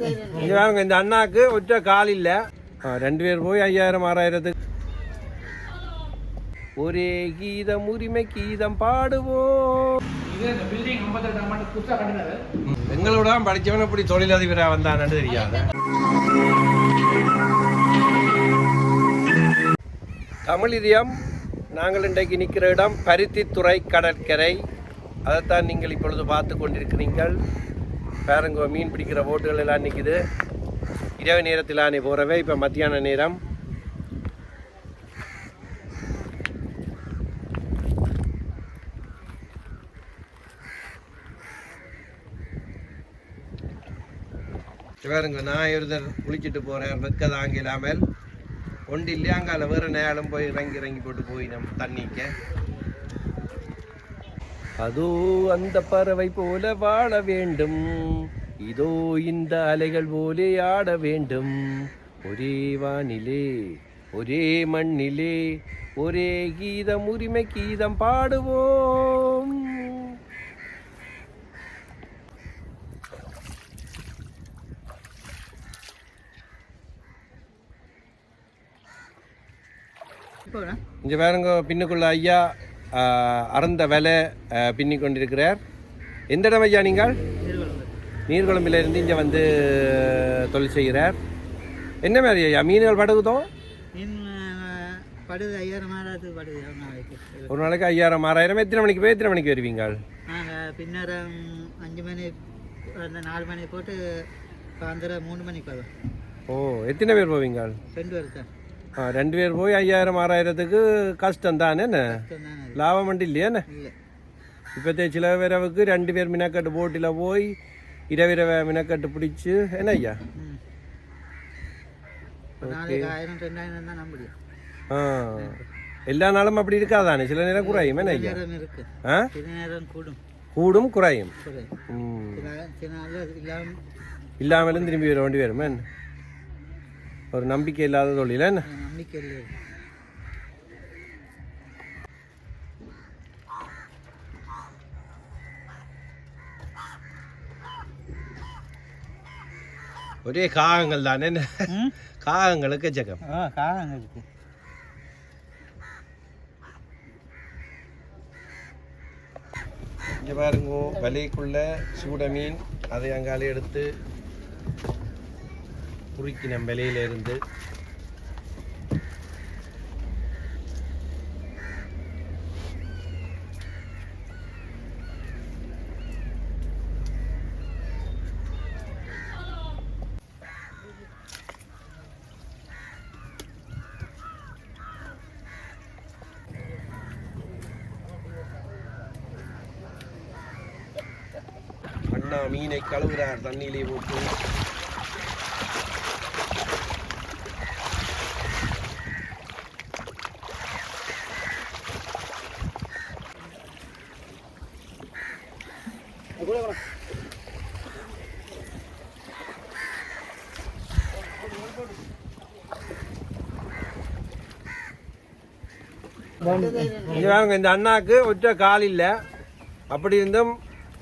இங்க இந்த அண்ணாக்கு ஒற்ற கால் இல்ல. ரெண்டு பேர் போய் ஐயாயிரம் ஆறாயிரத்துக்கு. ஒரே கீதம் உரிமை கீதம் பாடுவோம். எங்களோட படிச்சவன் இப்படி தொழிலதிபராக வந்தான்னு தெரியாத தமிழ் இதயம் நாங்கள் இன்றைக்கு நிற்கிற இடம் பருத்தித்துறை கடற்கரை. அதைத்தான் நீங்கள் இப்பொழுது பார்த்து கொண்டிருக்கிறீர்கள். பாருங்க மீன் பிடிக்கிற போட்டுகள் எல்லாம் நிற்கிது இரவு நேரத்தில் ஆனே போகிறவே இப்போ மத்தியான நேரம். பாருங்க நான் ஒருத்தர் குளிச்சுட்டு போகிறேன் வெக்க தாங்க இல்லாமல் ஒன்று இல்லையா அதில் வேறு நேரம் போய் இறங்கி இறங்கி போட்டு போய் நம்ம தண்ணிக்க. அதோ அந்த பறவை போல வாழ வேண்டும். இதோ இந்த அலைகள் போலே ஆட வேண்டும். ஒரே வானிலே ஒரே மண்ணிலே ஒரே கீதம் உரிமை கீதம் பாடுவோம். இங்கே பாருங்க பின்னுக்குள்ள ஐயா அறந்த விலை பின்னி கொண்டிருக்கிறார். எந்த இடம் ஐயா நீங்கள்? நீர்குழம்பில இருந்து இங்கே வந்து தொழில் செய்கிறார். என்ன மாதிரி ஐயா மீன்கள் படகுதோ? படுது ஐயாயிரம் ஆறாவது படுது ஒரு நாளைக்கு ஒரு நாளைக்கு ஐயாயிரம் ஆறாயிரம். எத்தனை மணிக்கு போய் எத்தனை மணிக்கு வருவீங்க நாங்கள் பின்னரம் அஞ்சு மணி அந்த நாலு மணி போட்டு சாயந்தரம் மூணு மணிக்கு வரும் ஓ எத்தனை பேர் போவீங்க ரெண்டு பேர் தான் சில பேரவுக்கு ரெண்டு பேர் மினக்கட்டு போட்டில் போய் இரவிரவ மினக்கட்டு பிடிச்சி என்ன ஐயா? ம். ஒரு நாளைக்கு ஆயிரம் ரெண்டாயிரம் தான் நம்ப முடியும் ஆ. எல்லா நாளும் அப்படி இருக்காதானே? சில நேரம் குறையும் என்ன ஐயா? ஆ? கூடும். கூடும் குறையும். இல்லாமலும் திரும்பி வர வேண்டி வரும் என்ன? ஒரு நம்பிக்கை இல்லாத தொழில் என்ன? நம்பிக்கை இல்லை. ஒரே காகங்கள் தானே என்ன? காகங்களுக்கு ஜகம். இருக்கு இங்கே பாருங்க வலைக்குள்ள சூட மீன் அதை அங்காலே எடுத்து குறுக்கி விலையிலிருந்து அண்ணா மீனை கழுவுறார் தண்ணியிலே போட்டு பாருங்க இந்த அண்ணாக்கு ஒற்ற கால் இல்லை. அப்படி இருந்தும்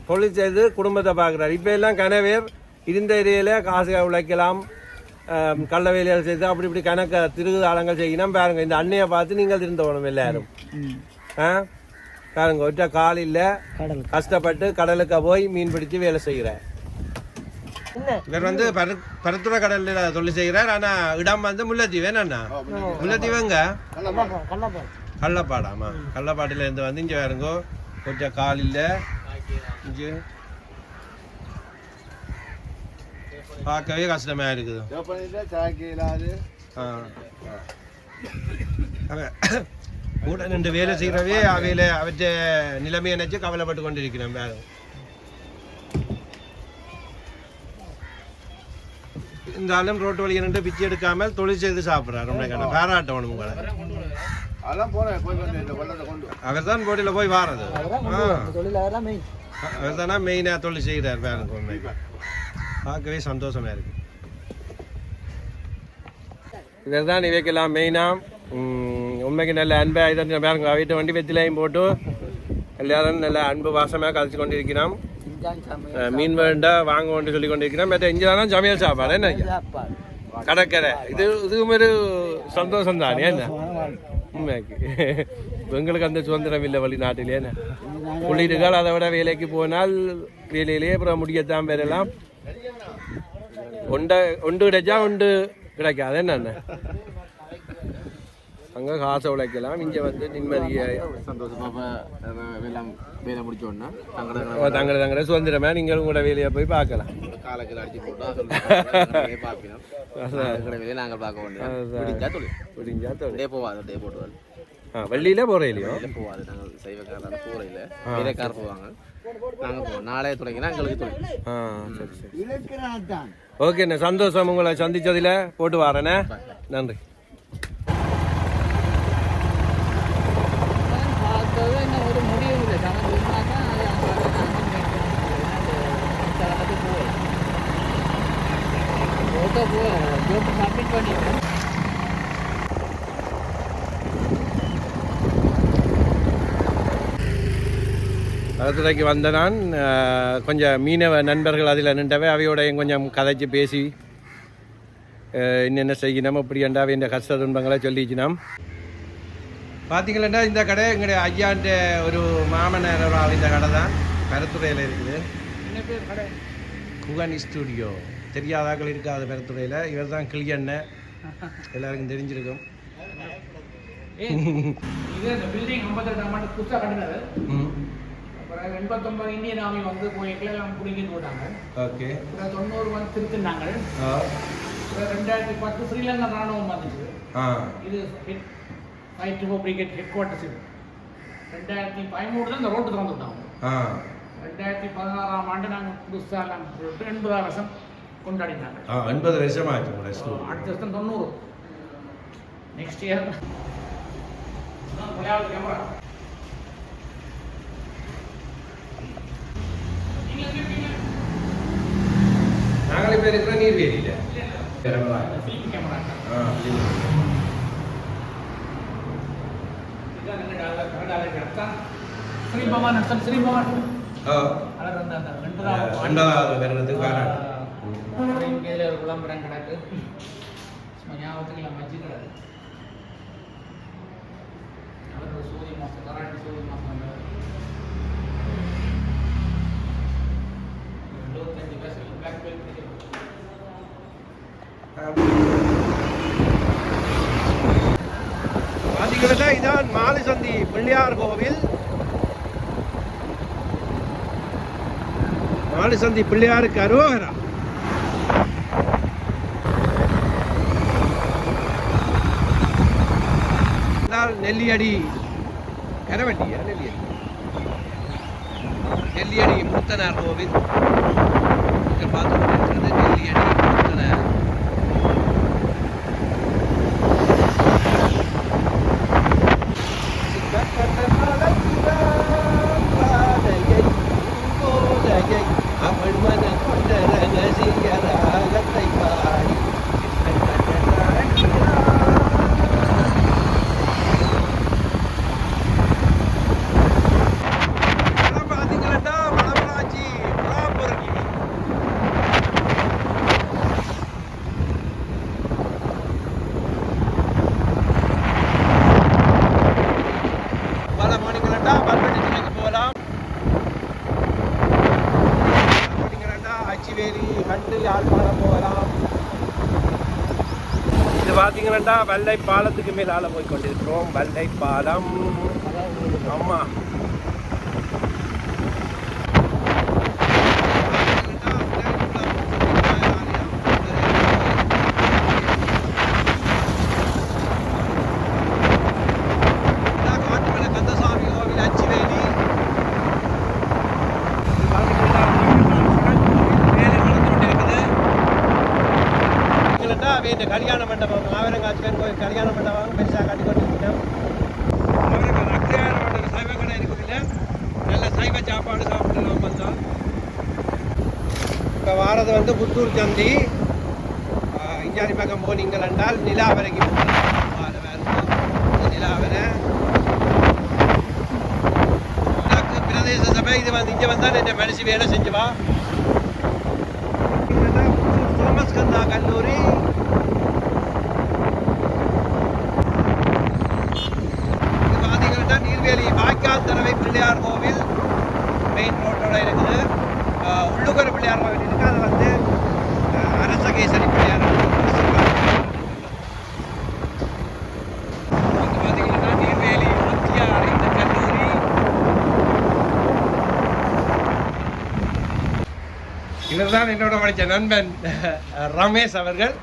தொழில் செய்து குடும்பத்தை பார்க்குறாரு. இப்போ எல்லாம் கனவேர் இருந்த ஏரியால காசு உழைக்கலாம் கள்ள வேலைகள் செய்து அப்படி இப்படி கணக்க திருகுதாளங்கள் செய்யணும். பாருங்க இந்த அண்ணையை பார்த்து நீங்கள் திருந்தவணும் எல்லாரும். ஆ? பாருங்க ஒற்ற கால் இல்லை. கஷ்டப்பட்டு கடலுக்கு போய் மீன் பிடிச்சு வேலை செய்கிறார். இவர் வந்து பரு பருத்துறை கடல்ல தொழில் செய்கிறார். ஆனா இடம் வந்து முல்லைத்தீவு. என்னண்ணா முல்லைத்தீவுங்க கள்ளப்பாடாமா? கள்ளப்பாட்டிலேருந்து வந்து இங்கே பாருங்க. கொஞ்சம் காலில் இங்கே. பார்க்கவே கஷ்டமா இருக்குது. ஆ. கூட ரெண்டு வேலை செய்கிறவே அவையில் அவற்றை நிலைமையை நினச்சி கவலைப்பட்டு கொண்டிருக்கிறேன் வேறு இருந்தாலும் ரோட்டு வழியை நின்று பிச்சை எடுக்காமல் தொழில் செய்து சாப்பிட்றாரு. ரொம்ப பாராட்டணும் உங்களை. அவர் தான் போட்டியில் போய் வாரது. அவர் தானே மெயினாக தொழில் செய்கிறார் வேறு பார்க்கவே சந்தோஷமா இருக்கு. இவர் தான் இவைக்கெல்லாம் மெயினாக உண்மைக்கு நல்ல அன்பாக இதை பாருங்க வீட்டு வண்டி வெத்திலையும் போட்டு எல்லாரும் நல்ல அன்பு வாசமாக கழிச்சு கொண்டிருக்கிறோம். மீன் வேண்டா வாங்க சொல்லி கொண்டிருக்கிறேன் மற்ற இங்கே தான் சமையல் சாப்பாடு என்ன? கடற்கரை. இது இதுவும் ஒரு சந்தோஷம் தானே என்ன? உண்மையாக்கு. எங்களுக்கு அந்த சுதந்திரம் இல்லை வெளிநாட்டிலே. என்ன? உள்ளீடுகள் அதை விட வேலைக்கு போனால் வேலையிலேயே அப்புறம் முடியத்தான் பெறலாம். ஒண்டை ஒன்று கிடைச்சா ஒன்று கிடைக்காது. என்ன? அங்கே காசை உழைக்கலாம். இங்கே வந்து நிம்மதியை சந்தோஷமா இப்ப, அஹ், எல்லாம் வேலை முடிச்ச உடனே தங்கட தங்களை தங்களை சுதந்திரமா நீங்களும் கூட வேலையை போய் பார்க்கலாம். காலக்கில் அடிச்சு போட்டா நாங்கள் பார்க்க வேண்டியது. முடிஞ்சா தொழில். டே போவாது டே போட்டுவாரு. ஆ வெள்ளியில போகிறேன் இல்லையோ இல்லை போவாது நாங்கள் சைவக்காரர் போகிறையில் வேலைக்காரர் போவாங்க. நாங்கள் போவோம். நாளே தொடங்கினா எங்களுக்கு தொழில். ஆ சரி சரி. ஓகேண்ணே சந்தோஷம். உங்களை சந்திச்சதுல போட்டு வரேண்ணே. நன்றி பார்த்தது இன்னும் ஒரு முடிவு இல்லை சமன் சொன்னாக்கா அது அங்கே போய் ஓட்டோ போ ஜோப்பு சப்மிட் பண்ணிட்டேன் பக்கத்துலைக்கு வந்த நான் கொஞ்சம் மீனவ நண்பர்கள் அதில் நின்றவை அவையோடையும் கொஞ்சம் கதைச்சு பேசி என்னென்ன செய்யணும் அப்படி அண்டாவே இந்த கஷ்ட துன்பங்களை சொல்லிச்சினோம் பார்த்தீங்களா இந்த கடை எங்களுடைய ஐயாண்ட ஒரு மாமனார் ஆள் இந்த கடை தான். கருத்துறையில் இருக்குது. என்ன பேர் கடை? குகன் ஸ்டூடியோ. தெரியாதாக்கள் இருக்காது பெருத்துறையில் இவர் தான் கிளியண்ணன் எல்லாருக்கும் தெரிஞ்சிருக்கும் இது இந்த பில்டிங் ஐம்பத்தெட்டாம் ஆண்டு புதுசாக கட்டினது அப்புறம் எண்பத்தொம்பது இந்தியன் ஆர்மி வந்து எல்லாம் பிடிங்கிட்டு போட்டாங்க ஓகே அப்புறம் தொண்ணூறு வந்து திருத்தினாங்க அப்புறம் ரெண்டாயிரத்தி பத்து ஸ்ரீலங்கா ராணுவம் வந்துச்சு இது fifty two brigade headquarters இது ரெண்டாயிரத்தி பதிமூணு தான் இந்த ரோட்டு திறந்து விட்டாங்க ஆ ரெண்டாயிரத்தி பதினாறாம் ஆண்டு நாங்கள் புதுசாக எண்பதாம் வருஷம் கொண்டாடினாங்க ஆ எண்பது வருஷம் ஆச்சு உங்களோட ஸ்டூடியோ அடுத்த வருஷம் தொண்ணூறு நெக்ஸ்ட் இயர் விளையாட்டு கேமரா நாங்களே பேர் இருக்கிற நீர்வேலியில் கேமரா ஆ இதான் என்னோட கனடாவில் கிடத்தான் ஸ்ரீ பவான் நட்சம் ஸ்ரீ பவான் ஆ அழகு அந்த அந்த ரெண்டாவது ரெண்டாவது வருடத்துக்கு பாராட்டு இங்கே இதில் ஒரு விளம்பரம் கிடக்கு. சும்மா ஞாபகத்துக்கு இல்லை மஜ்ஜி கிடக்கு. அவர் சூரிய மாதம் கராட்டி சூரிய மாதம் இருபத்தஞ்சு பேசுகிற பிளாக் பெல்ட் பார்த்தீங்கன்னா இதான் மாலிசந்தி பிள்ளையார் கோவில். மாலிசந்தி பிள்ளையாருக்கு அரோகரா என்றால் நெல்லியடி. கரவண்டியா நெல்லியடி? நெல்லியடி முத்தனார் கோவில். இங்கே பார்த்து கொண்டிருக்கிறது நெல்லியடி முத்தனார். பார்த்தீங்கன்னா வெள்ளை பாலத்துக்கு மேலால போய் கொண்டிருக்கிறோம் வெள்ளை பாலம். அம்மா. வாரது வந்து புத்தூர் சந்தி ஆஹ் இஞ்சாரி பக்கம் போனீங்கள் என்றால் நிலாவரைக்கு போகலாம் நிலாவரை உனக்கு பிரதேச சபை இது வந்து இங்கே வந்தால் என் மனுஷி வேலை செஞ்சுவா? இதுதான் புத்தூர் தோமஸ் கல்லூரி இது பார்த்தீங்கன்னா நீர்வேலி வாய்க்கால் தரவை பிள்ளையார் கோவில் மெயின் ரோட்டோட இருக்குது ஆஹ் உள்ளுக்குற பிள்ளையார் கோவில் இருக்குது அது வந்து ஆஹ் அரசகேசரி பிள்ளையார் இங்க பார்த்தீங்கன்னா நீர்வேலி மத்திய அடைந்த கல்லூரி இவர்தான் என்னோட படித்த நண்பன் ரமேஷ் அவர்கள்.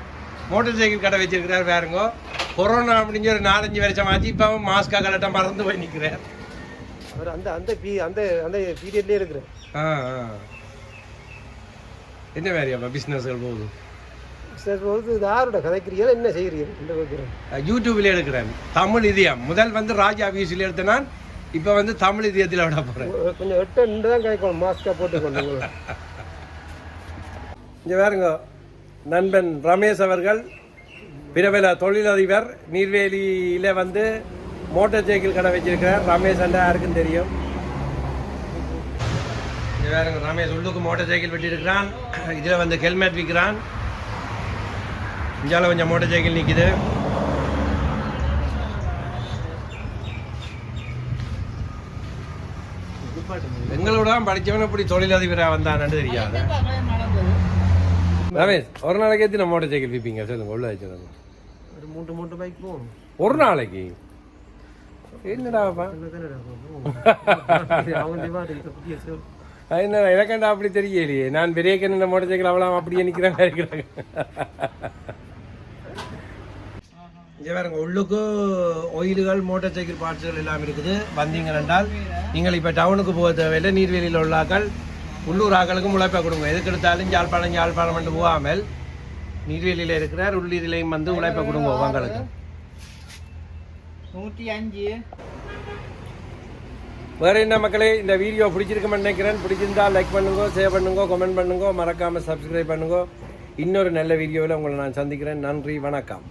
மோட்டார் சைக்கிள் கடை வச்சிருக்கிறார் பாருங்க. கொரோனா முடிஞ்ச ஒரு நாலஞ்சு வருஷம் ஆச்சு இப்போ மாஸ்கா கலட்ட மறந்து போய் நிற்கிறார் அவர் அந்த அந்த பீ அந்த அந்த பீரியட்லேயே இருக்கிறேன் ஆ ஆ. என்ன வேறையாப்பா பிஸ்னஸ்கள் போகுது? பிஸ்னஸ் போது இது யாரோட கதைக்கிறீங்க என்ன செய்கிறீங்க இந்த வைக்கிறேன் அஹ் யூடியூப்ல எடுக்கிறேன் தமிழ் இதயம். முதல் வந்து ராஜா ஆஃபீஸில் எடுத்த நான் இப்போ வந்து தமிழ் இதயத்தில் விட போகிறேன் கொஞ்சம் எட்டு தான் கேட்கணும் மாஸ்காக போட்டுக்கொண்டு இங்கே பாருங்க நண்பன் ரமேஷ் அவர்கள் பிரபல தொழிலதிபர் நீர்வேலியில் வந்து மோட்டார் சைக்கிள் கடை வச்சிருக்கிறார். ரமேஷ் அண்டா யாருக்கும் தெரியும்? இங்கே வேறுங்க ரமேஷ் உள்ளுக்கு மோட்டார் சைக்கிள் வெட்டியிருக்கிறான். இதில் வந்து ஹெல்மெட் விற்கிறான். இஞ்சால கொஞ்சம் மோட்டார் சைக்கிள் நிற்கிது எங்களோட படித்தவன் இப்படி தொழிலதிபராக வந்தான்னு தெரியாது. ரமேஷ் ஒரு நாளைக்கு எத்தனை மோட்டார் சைக்கிள் விற்பீங்க சொல்லுங்க உள்ள வச்சுருங்க ஒரு மூன்று மூன்று பைக் போகும். ஒரு நாளைக்கு? என்னடாப்பா என்ன எனக்கண்டா அப்படி தெரியலையே. நான் பெரிய கண்ண மோட்டார் சைக்கிள் அவ்வளோ அப்படியே நிற்கிறேன் இருக்கிறாங்க. இங்கே பாருங்க உள்ளுக்கு ஒயில்கள் மோட்டார் சைக்கிள் பார்ட்ஸுகள் எல்லாம் இருக்குது. வந்தீங்க என்றால் நீங்கள் இப்போ டவுனுக்கு போக தேவையில்லை. நீர்வேலியில் உள்ள ஆக்கள் உள்ளூர் ஆக்களுக்கும் உழைப்பை கொடுங்க. எதுக்கு எடுத்தாலும் யாழ்ப்பாணம் யாழ்ப்பாணம் என்று போகாமல் நீர்வேலியில் இருக்கிறார் உள்ளூரிலையும் வந்து உழைப்பை கொடுங்க உங்களுக்கு. நூற்றி அஞ்சு. வேற என்ன மக்களே இந்த வீடியோ பிடிச்சிருக்குமென்னு நினைக்கிறேன். பிடிச்சிருந்தா லைக் பண்ணுங்க ஷேர் பண்ணுங்க கமெண்ட் பண்ணுங்க மறக்காம சப்ஸ்கிரைப் பண்ணுங்க. இன்னொரு நல்ல வீடியோவில் உங்களை நான் சந்திக்கிறேன். நன்றி வணக்கம்.